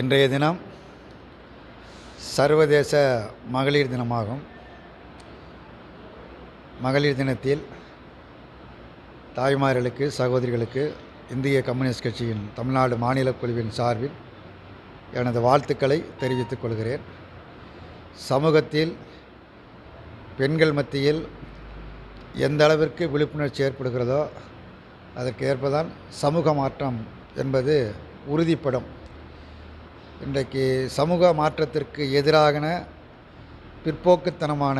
இன்றைய தினம் சர்வதேச மகளிர் தினமாகும். மகளிர் தினத்தில் தாய்மார்களுக்கு சகோதரிகளுக்கு இந்திய கம்யூனிஸ்ட் கட்சியின் தமிழ்நாடு மாநில குழுவின் சார்பில் எனது வாழ்த்துக்களை தெரிவித்துக் கொள்கிறேன். சமூகத்தில் பெண்கள் மத்தியில் எந்த அளவிற்கு விழிப்புணர்ச்சி ஏற்படுகிறதோ அதற்கு ஏற்பதான் சமூக மாற்றம் என்பது உறுதிப்படும். இன்றைக்கு சமூக மாற்றத்திற்கு எதிராகன பிற்போக்குத்தனமான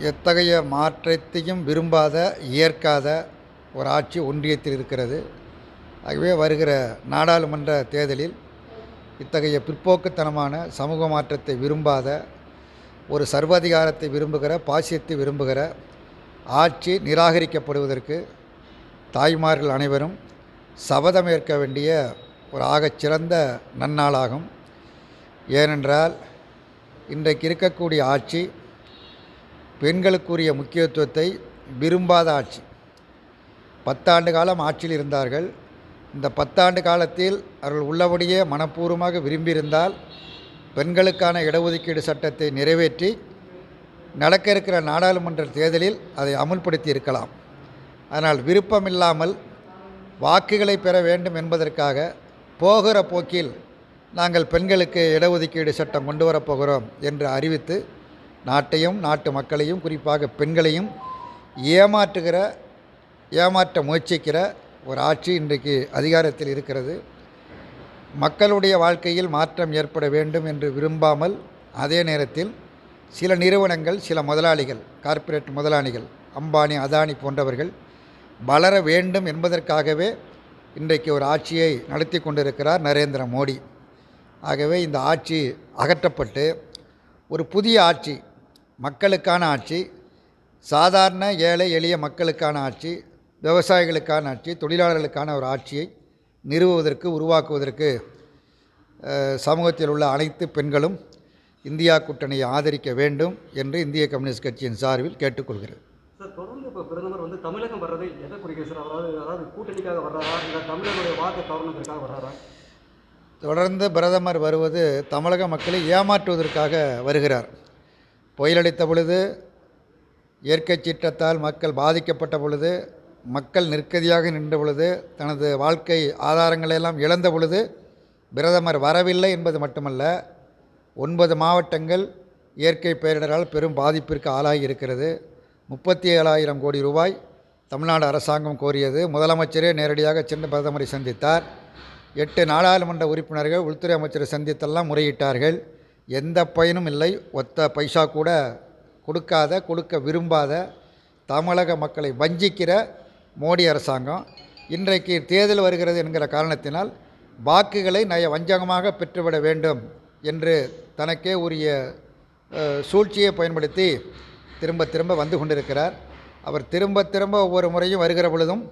எத்தகைய மாற்றத்தையும் விரும்பாத ஏற்காத ஒரு ஆட்சி ஒன்றியத்தில் இருக்கிறது. ஆகவே வருகிற நாடாளுமன்ற தேர்தலில் இத்தகைய பிற்போக்குத்தனமான சமூக மாற்றத்தை விரும்பாத ஒரு சர்வாதிகாரத்தை விரும்புகிற பாசியத்தை விரும்புகிற ஆட்சி நிராகரிக்கப்படுவதற்கு தாய்மார்கள் அனைவரும் சபதமேற்க வேண்டிய ஒரு ஆகச்சிறந்த நன்னாளாகும். ஏனென்றால் இன்றைக்கு இருக்கக்கூடிய ஆட்சி பெண்களுக்குரிய முக்கியத்துவத்தை விரும்பாத ஆட்சி. பத்தாண்டு காலம் ஆட்சியில் இருந்தார்கள். இந்த பத்தாண்டு காலத்தில் அவர்கள் உள்ளபடியே மனப்பூர்வமாக விரும்பியிருந்தால் பெண்களுக்கான இடஒதுக்கீடு சட்டத்தை நிறைவேற்றி நடக்க இருக்கிற நாடாளுமன்ற தேர்தலில் அதை அமுல்படுத்தி இருக்கலாம். ஆனால் விருப்பமில்லாமல் வாக்குகளை பெற வேண்டும் என்பதற்காக போகிற போக்கில் நாங்கள் பெண்களுக்கு இடஒதுக்கீடு சட்டம் கொண்டு வரப்போகிறோம் என்று அறிவித்து நாட்டையும் நாட்டு மக்களையும் குறிப்பாக பெண்களையும் ஏமாற்றுகிற ஏமாற்ற முயற்சிக்கிற ஒரு ஆட்சி இன்றைக்கு அதிகாரத்தில் இருக்கிறது. மக்களுடைய வாழ்க்கையில் மாற்றம் ஏற்பட வேண்டும் என்று விரும்பாமல் அதே நேரத்தில் சில நிறுவனங்கள் சில முதலாளிகள் கார்ப்பரேட் முதலாளிகள் அம்பானி அதானி போன்றவர்கள் வளர வேண்டும் என்பதற்காகவே இன்றைக்கு ஒரு ஆட்சியை நடத்தி கொண்டிருக்கிறார் நரேந்திர மோடி. ஆகவே இந்த ஆட்சி அகற்றப்பட்டு ஒரு புதிய ஆட்சி மக்களுக்கான ஆட்சி சாதாரண ஏழை எளிய மக்களுக்கான ஆட்சி விவசாயிகளுக்கான ஆட்சி தொழிலாளர்களுக்கான ஒரு ஆட்சியை நிறுவுவதற்கு உருவாக்குவதற்கு சமூகத்தில் உள்ள அனைத்து பெண்களும் இந்தியா கூட்டணியை ஆதரிக்க வேண்டும் என்று இந்திய கம்யூனிஸ்ட் கட்சியின் சார்பில் கேட்டுக்கொள்கிறேன் சார் தொடர்ந்து இப்போ பிரதமர் வந்து தமிழகம் வர்றது எதை குறிக்கிறது சார்? அதாவது அதாவது கூட்டணிக்காக வர்றாரா? இல்லை தமிழனுடைய வாக்கு கவர்னத்திற்காக வர்றாரா? தொடர்ந்து பிரதமர் வருவது தமிழக மக்களை ஏமாற்றுவதற்காக வருகிறார். புயலடித்த பொழுது இயற்கை சீற்றத்தால் மக்கள் பாதிக்கப்பட்ட பொழுது மக்கள் நிற்கதியாக நின்ற பொழுது தனது வாழ்க்கை ஆதாரங்களையெல்லாம் இழந்த பொழுது பிரதமர் வரவில்லை என்பது மட்டுமல்ல ஒன்பது மாவட்டங்கள் இயற்கை பேரிடரால் பெரும் பாதிப்பிற்கு ஆளாகி இருக்கிறது முப்பத்தி ஏழாயிரம் கோடி ரூபாய் தமிழ்நாடு அரசாங்கம் கோரியது. முதலமைச்சரே நேரடியாக சென்று பிரதமரை சந்தித்தார். எட்டு நாடாளுமன்ற உறுப்பினர்கள் உள்துறை அமைச்சரை சந்தித்தெல்லாம் முறையிட்டார்கள். எந்த பயனும் இல்லை. ஒத்த பைசா கூட கொடுக்காத கொடுக்க விரும்பாத தமிழக மக்களை வஞ்சிக்கிற மோடி அரசாங்கம். இன்றைக்கு தேர்தல் வருகிறது என்கிற காரணத்தினால் வாக்குகளை நய வஞ்சகமாக பெற்றுவிட வேண்டும் என்று தனக்கே உரிய சூழ்ச்சியை பயன்படுத்தி திரும்ப திரும்ப வந்து கொண்டிருக்கிறார். அவர் திரும்ப திரும்ப ஒவ்வொரு முறையும் வருகிற பொழுதும்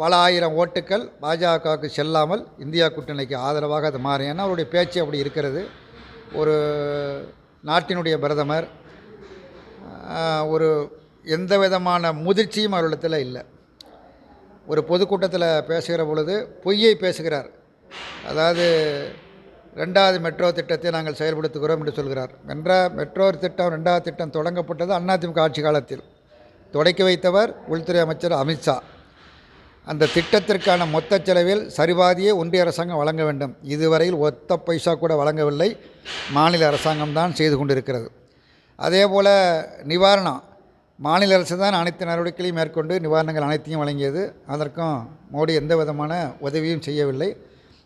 பல ஆயிரம் ஓட்டுக்கள் பாஜகவுக்கு செல்லாமல் இந்தியா கூட்டணிக்கு ஆதரவாக அது மாறும். ஏன்னா அவருடைய பேச்சு அப்படி இருக்கிறது. ஒரு நாட்டினுடைய பிரதமர் ஒரு எந்த விதமான முதிர்ச்சியும் அவரிடத்தில் இல்லை. ஒரு பொதுக்கூட்டத்தில் பேசுகிற பொழுது பொய்யை பேசுகிறார். அதாவது ரெண்டாவது மெட்ரோ திட்டத்தை நாங்கள் செயல்படுத்துகிறோம் என்று சொல்கிறார். என்ற மெட்ரோ திட்டம் ரெண்டாவது திட்டம் தொடங்கப்பட்டது அதிமுக ஆட்சி காலத்தில். தொடக்கி வைத்தவர் உள்துறை அமைச்சர் அமித்ஷா அந்த திட்டத்திற்கான மொத்த செலவில் சரிபாதியை ஒன்றிய அரசாங்கம் வழங்க வேண்டும். இதுவரையில் ஒத்த பைசா கூட வழங்கவில்லை. மாநில அரசாங்கம் தான் செய்து கொண்டிருக்கிறது. அதே போல் நிவாரணம். மாநில அரசு தான் அனைத்து நடவடிக்கைகளையும் மேற்கொண்டு நிவாரணங்கள் அனைத்தையும் வழங்கியது. அதற்கும் மோடி எந்த விதமான உதவியும் செய்யவில்லை.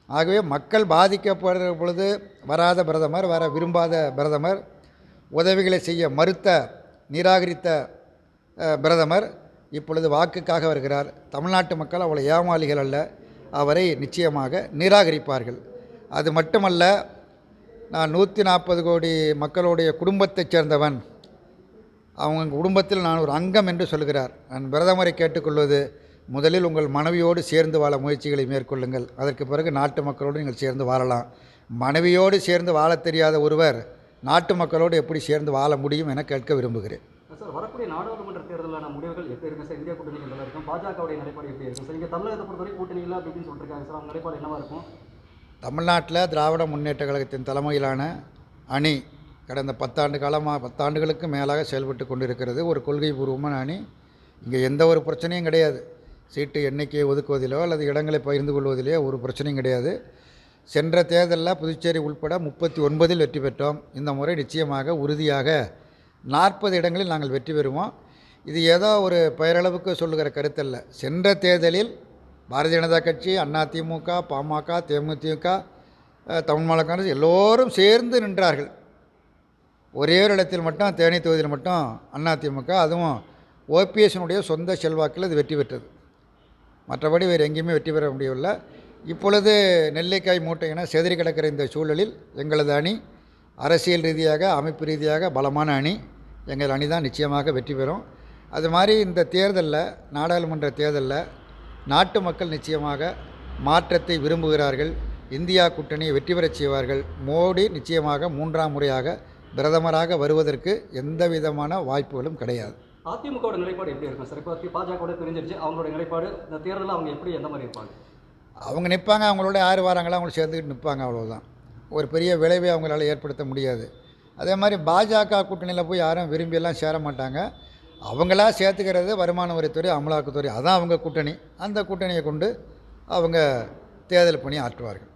ஆகவே மக்கள் பாதிக்கப்படுற பொழுது வராத பிரதமர் வர விரும்பாத பிரதமர் உதவிகளை செய்ய மறுத்த நிராகரித்த பிரதமர் இப்பொழுது வாக்குக்காக வருகிறார். தமிழ்நாட்டு மக்கள் அவ்வளோ ஏமாளிகள் அல்ல. அவரை நிச்சயமாக நிராகரிப்பார்கள். அது மட்டுமல்ல நான் நூற்றி நாற்பது கோடி மக்களுடைய குடும்பத்தைச் சேர்ந்தவன். அவங்க குடும்பத்தில் நான் ஒரு அங்கம் என்று சொல்கிறார். நான் பிரதமரை கேட்டுக்கொள்வது முதலில் உங்கள் மனைவியோடு சேர்ந்து வாழ முயற்சிகளை மேற்கொள்ளுங்கள். அதற்கு பிறகு நாட்டு மக்களோடு நீங்கள் சேர்ந்து வாழலாம். மனைவியோடு சேர்ந்து வாழத் தெரியாத ஒருவர் நாட்டு மக்களோடு எப்படி சேர்ந்து வாழ முடியும் என கேட்க விரும்புகிறேன். சார் வரக்கூடிய நாடாளுமன்ற தேர்தலான முடிவுகள் எப்படி இருக்கும் சார்? இந்தியா கூட்டணிக்கு நல்லா இருக்கும்? பாஜகவுடைய நிலைப்பாடு எப்படி இருக்கும் சார்? இங்கே தமிழகத்தை பொறுத்தவரை கூட்டணி இல்லை அப்படின்னு சொல்லிருக்காங்க சார். அவங்க நிலைப்பாடு என்னவா இருக்கும்? தமிழ்நாட்டில் திராவிட முன்னேற்ற கழகத்தின் தலைமையிலான அணி கடந்த பத்தாண்டு காலமாக பத்தாண்டுகளுக்கு மேலாக செயல்பட்டு கொண்டிருக்கிறது. ஒரு கொள்கை பூர்வமான அணி. இங்கே எந்த ஒரு பிரச்சனையும் கிடையாது. சீட்டு எண்ணிக்கையை ஒதுக்குவதிலோ அல்லது இடங்களை பகிர்ந்து கொள்வதிலோ ஒரு பிரச்சனையும் கிடையாது. சென்ற தேர்தலில் புதுச்சேரி உள்பட முப்பத்தி ஒன்பதில் வெற்றி பெற்றோம். இந்த முறை நிச்சயமாக உறுதியாக நாற்பது இடங்களில் நாங்கள் வெற்றி பெறுவோம். இது ஏதோ ஒரு பெயரளவுக்கு சொல்லுகிற கருத்தல்ல. சென்ற தேர்தலில் பாரதிய ஜனதா கட்சி அதிமுக பாமக தேமுதிக அஹ், தமிழ் மாநில காங்கிரஸ் எல்லோரும் சேர்ந்து நின்றார்கள். ஒரே ஒரு இடத்தில் மட்டும் தேனி தொகுதியில் மட்டும் அதிமுக அதுவும் ஓபிஎஸ்னுடைய சொந்த செல்வாக்கில் இது வெற்றி பெற்றது. மற்றபடி வேறு எங்கேயுமே வெற்றி பெற முடியவில்லை. இப்பொழுது நெல்லிக்காய் மூட்டை என செதறி கிடக்கிற இந்த சூழலில் எங்களது அணி அரசியல் ரீதியாக அமைப்பு ரீதியாக பலமான அணி. எங்கள் அணி தான் நிச்சயமாக வெற்றி பெறும். அது மாதிரி இந்த தேர்தலில் நாடாளுமன்ற தேர்தலில் நாட்டு மக்கள் நிச்சயமாக மாற்றத்தை விரும்புகிறார்கள். இந்தியா கூட்டணியை வெற்றி பெறச் செய்வார்கள். மோடி நிச்சயமாக மூன்றாம் முறையாக பிரதமராக வருவதற்கு எந்த விதமான வாய்ப்புகளும் கிடையாது. அதிமுகவோட நிலைப்பாடு எப்படி இருக்கும்? சார் இப்போ பாஜகவோட பிரிஞ்சிருச்சு. அவங்களோட நிலைப்பாடு இந்த தேர்தலில் அவங்க எப்படி எந்த மாதிரி இருப்பாங்க? அவங்க நிற்பாங்க அவங்களோட யார் வராங்களோ அவங்க சேர்ந்துக்கிட்டு நிற்பாங்க அவ்வளோதான் ஒரு பெரிய விளைவை அவங்களால ஏற்படுத்த முடியாது. அதே மாதிரி பாஜக கூட்டணியில் போய் யாரும் விரும்பியெல்லாம் சேர மாட்டாங்க. அவங்களா சேர்த்துக்கிறது வருமான வரித்துறை அமலாக்கத்துறை. அதான் அவங்க கூட்டணி. அந்த கூட்டணியை கொண்டு அவங்க தேர்தல் பணி ஆற்றுவார்கள்.